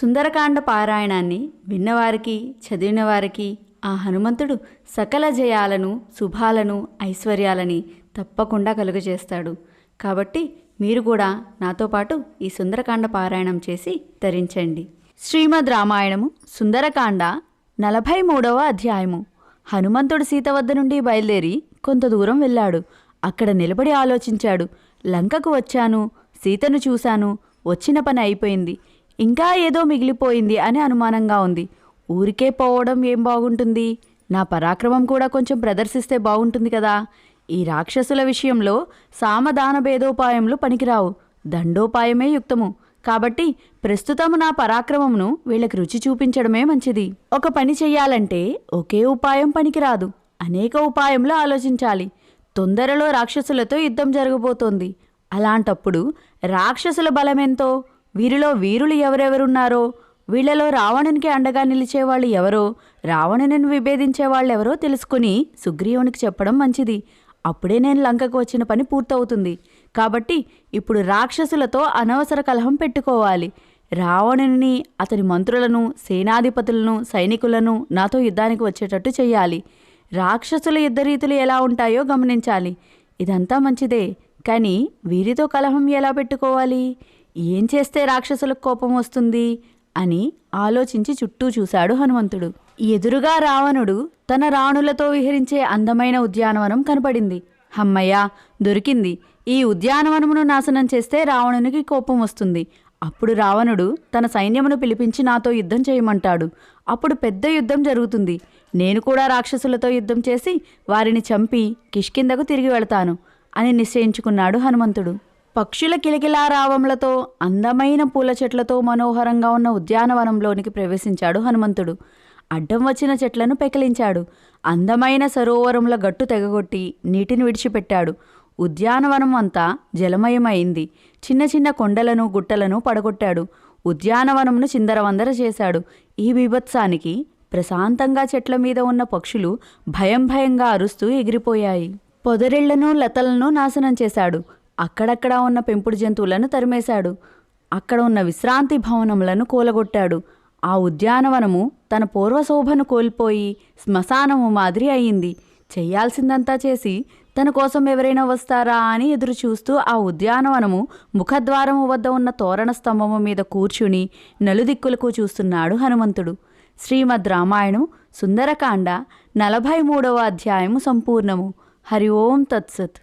సుందరకాండ పారాయణాన్ని విన్నవారికి చదివిన వారికి ఆ హనుమంతుడు సకల జయాలను శుభాలను ఐశ్వర్యాలని తప్పకుండా కలుగజేస్తాడు. కాబట్టి మీరు కూడా నాతో పాటు ఈ సుందరకాండ పారాయణం చేసి ధరించండి శ్రీమద్ రామాయణము సుందరకాండ నలభై మూడవ అధ్యాయము. హనుమంతుడు సీత వద్ద నుండి బయలుదేరి కొంత దూరం వెళ్ళాడు. అక్కడ నిలబడి ఆలోచించాడు. లంకకు వచ్చాను సీతను చూశాను వచ్చిన పని అయిపోయింది. ఇంకా ఏదో మిగిలిపోయింది అని అనుమానంగా ఉంది. ఊరికే పోవడం ఏం బాగుంటుంది? నా పరాక్రమం కూడా కొంచెం ప్రదర్శిస్తే బాగుంటుంది కదా? ఈ రాక్షసుల విషయంలో సామదాన భేదోపాయములు పనికిరావు. దండోపాయమే యుక్తము. కాబట్టి ప్రస్తుతం నా పరాక్రమమును వీళ్ళకి రుచి చూపించడమే మంచిది. ఒక పని చెయ్యాలంటే ఒకే ఉపాయం పనికిరాదు. అనేక ఉపాయంలో ఆలోచించాలి. తొందరలో రాక్షసులతో యుద్ధం జరగబోతోంది. అలాంటప్పుడు రాక్షసుల బలమెంతో వీరిలో వీరులు ఎవరెవరున్నారో? వీళ్ళలో రావణునికి అండగా నిలిచేవాళ్ళు ఎవరో? రావణుని విభేదించే వాళ్ళెవరో తెలుసుకుని సుగ్రీవునికి చెప్పడం మంచిది. అప్పుడే నేను లంకకు వచ్చిన పని పూర్తవుతుంది. కాబట్టి ఇప్పుడు రాక్షసులతో అనవసర కలహం పెట్టుకోవాలి. రావణుని అతని మంత్రులను సేనాధిపతులను సైనికులను నాతో యుద్ధానికి వచ్చేటట్టు చేయాలి రాక్షసుల యుద్ధ రీతులు ఎలా ఉంటాయో గమనించాలి. ఇదంతా మంచిదే. కానీ వీరితో కలహం ఎలా పెట్టుకోవాలి? ఏం చేస్తే రాక్షసులకు కోపం వస్తుంది అని ఆలోచించి చుట్టూ చూశాడు హనుమంతుడు. ఎదురుగా రావణుడు తన రాణులతో విహరించే అందమైన ఉద్యానవనం కనపడింది. హమ్మయ్య దొరికింది. ఈ ఉద్యానవనమును నాశనం చేస్తే రావణునికి కోపం వస్తుంది. అప్పుడు రావణుడు తన సైన్యమును పిలిపించి నాతో యుద్ధం చేయమంటాడు. అప్పుడు పెద్ద యుద్ధం జరుగుతుంది. నేను కూడా రాక్షసులతో యుద్ధం చేసి వారిని చంపి కిష్కిందకు తిరిగి వెళతాను అని నిశ్చయించుకున్నాడు హనుమంతుడు. పక్షుల కిలకిలారావంలతో అందమైన పూల చెట్లతో మనోహరంగా ఉన్న ఉద్యానవనంలోనికి ప్రవేశించాడు హనుమంతుడు. అడ్డం వచ్చిన చెట్లను పెకిలించాడు. అందమైన సరోవరముల గట్టు తెగగొట్టి నీటిని విడిచిపెట్టాడు. ఉద్యానవనం అంతా జలమయమైంది. చిన్న చిన్న కొండలను గుట్టలను పడగొట్టాడు. ఉద్యానవనమును చిందరవందర చేశాడు. ఈ బీభత్సానికి ప్రశాంతంగా చెట్ల మీద ఉన్న పక్షులు భయం భయంగా అరుస్తూ ఎగిరిపోయాయి. పొదరిళ్ళను లతలను నాశనం చేశాడు. అక్కడక్కడ ఉన్న పెంపుడు జంతువులను తరిమేశాడు. అక్కడ ఉన్న విశ్రాంతి భవనములను కూలగొట్టాడు. ఆ ఉద్యానవనము తన పూర్వశోభను కోల్పోయి శ్మశానము మాదిరి అయింది. చెయ్యాల్సిందంతా చేసి తన కోసం ఎవరైనా వస్తారా అని ఎదురు చూస్తూ ఆ ఉద్యానవనము ముఖద్వారము వద్ద ఉన్న తోరణ స్తంభము మీద కూర్చుని నలుదిక్కులకు చూస్తున్నాడు హనుమంతుడు. శ్రీమద్ రామాయణం సుందరకాండ నలభై మూడవ అధ్యాయము సంపూర్ణము. హరి ఓం తత్సత్.